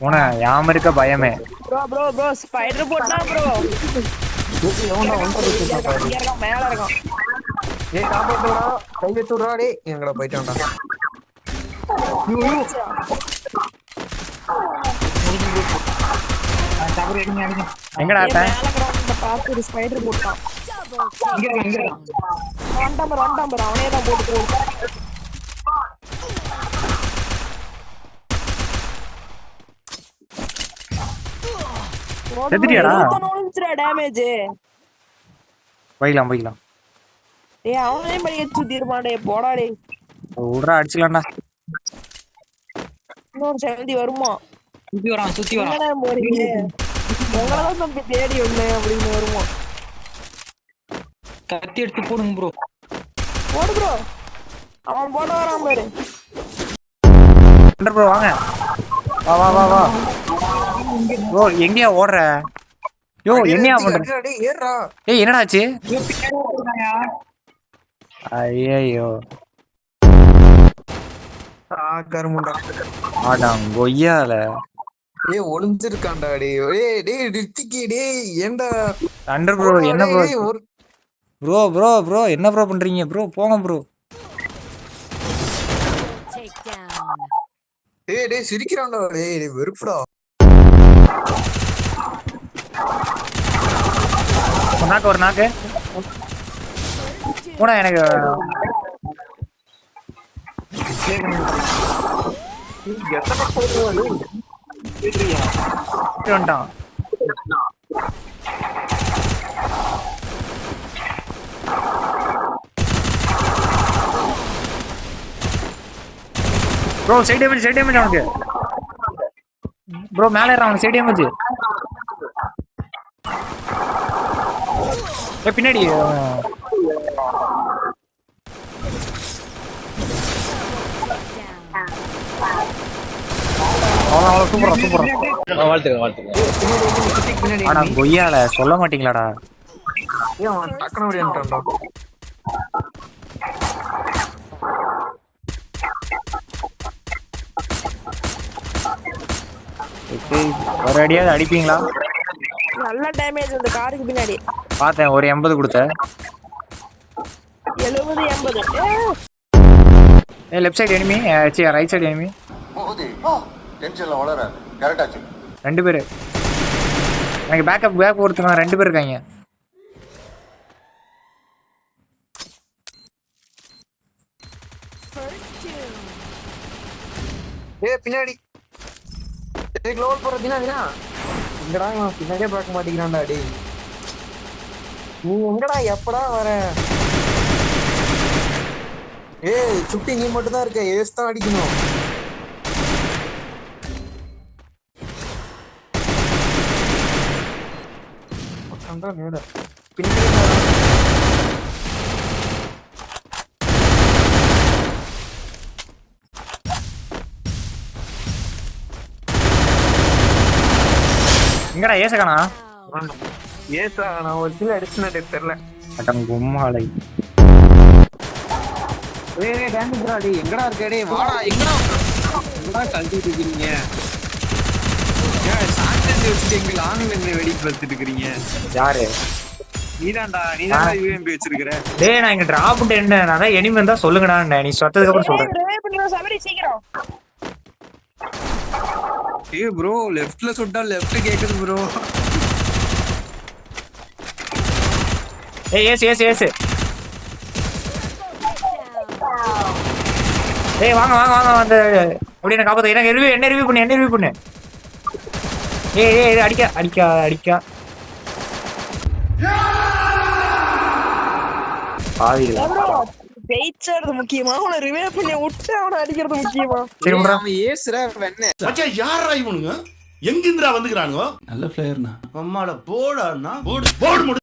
உன யாம இருக்க பயமே. ப்ரோ ப்ரோ ப்ரோ ஸ்பைடர் போட்டா ப்ரோ. இருக்கான் மேல இருக்கான் ஏய் காப்பாத்துடா கை வச்சுடுறா டேய். எங்கடா போயிட்டான்டா ஐயோ, ஐயோ. எங்கடா ஏய், அத்தன் மேல கிரவுண்ட்ல பார்த்து ஒரு ஸ்பைடர் போட்டான். இங்க இங்க அவனே தான் போட்டு செத்துட்டியாடா? டேமேஜ் போய்க்கலாம் போய்க்கலாம் டேய் அவனே சுத்திருப்பான் டேய் போடா டேய். இன்னொரு வருமா? சுத்தி வரான் சுத்தி வரான். தம்பி தேடி வந்தேன் அப்படின்னு வருமா? கத்தி எடுத்து போடுங்க ப்ரோ போடு ப்ரோ அவன் போட வரான் பாரு. ப்ரோ வாங்க. வா வா வா வா. ப்ரோ எங்கேயா ஓடுற? யோ என்னையா பண்ற அடிடா, டேய் ஏறுடா. ஏய் என்னடா ஆச்சு? ஐயோ, கொய்யால ஏய் ஒளிஞ்சிருக்கான்டா டேய் ஏய் டேய் ரித்திகி டேய். ஏன்டா? தண்டர் ப்ரோ என்ன ப்ரோ ப்ரோ ப்ரோ ப்ரோ என்ன ப்ரோ பண்றீங்க? ப்ரோ போங்க ப்ரோ. டேய் டேய் சிரிக்கிறான்டா டேய் டேய் வெறுப்புடா. ஒரு நாக்கு ஒரு நாக்கு. போடா எனக்கு. வந்துட்டான். Bro side damage side damage அவனுக்கு. ப்ரோ மேலே ஏறான் அவனுக்கு சைட் டேமேஜ் ஏ பின்னாடி. அஹ், அவ்வளோ ஒரு அடியாவது அடிப்பீங்களா? நல்ல டேமேஜ் அந்த காருக்கு பின்னாடி. பார்த்தேன் ஒரு எண்பது கொடுத்தேன். எழுபது எண்பது. ஏ! Left side enemy see right side enemy டென்ஷன்ல சொல்லு ரெண்டு பேர். எனக்கு பேக்கப் பேக் ஒருத்தங்க ரெண்டு பேர் இருக்காங்க. ஏய் பின்னாடி. ஏய் க்ளோவல் போற தினா தினா எங்கடா இவன் பின்னாடியே பார்க்க மாட்டேங்கிறான்டா டேய். நீ எங்கடா எப்படா வர? ஏய் சுட்டி நீ மட்டும் தான் இருக்க. ஏஸ் தான் அடிக்கணும். பின்னாடி எங்கடா ஏசகானா ஏசா நான் ஒரு சில அடிச்சுனா தெரியல. அட்டம் கும்மாலை ஏய் எங்கடா இருக்க டேய் வாடா எங்கடா? எங்கடா கழட்டிட்டு இருக்கீங்க ஏன் சாண்டஸ் வச்சுட்டு எங்க லாங்ல இருந்து இருக்கீங்க யாரு? நீதான்டா நீதான்டா யூஎம்பி வச்சிருக்கிற. டேய் நான் இங்க டிராப் என்ன எனிமி வந்தா சொல்லுங்கடா நீ சொத்ததுக்கு அப்புறம் சொல்றேன். சீக்கிரம். ஏய் ப்ரோ லெஃப்ட்ல சுட்டா லெஃப்ட் கேக்குது ப்ரோ ஏய் ஏசு ஏசு ஏசு. ஏய் வாங்க வாங்க வாங்க வந்து அப்படி என்ன காப்பாத்து எனக்கு ரிவ்யூ என்ன ரிவ்யூ பண்ணு என்ன ரிவ்யூ பண்ணு? ஏய் ஏய் ஏய், அடிக்க அடிக்க அடிக்க. பாவிகளா. ப்ரோ ஜெயிச்சது முக்கியமா? அவனை ரிவைவ் பண்ணி விட்டு அவனை அடிக்கிறது முக்கியமா? அவன் ஏசுறா வெண்ணே மச்சான் யாரா இவனுங்க? எங்கிந்திரா வந்துக்கிறானுங்க? நல்ல பிளேயர்னா அம்மாட போடாண்ணா. போடு போடு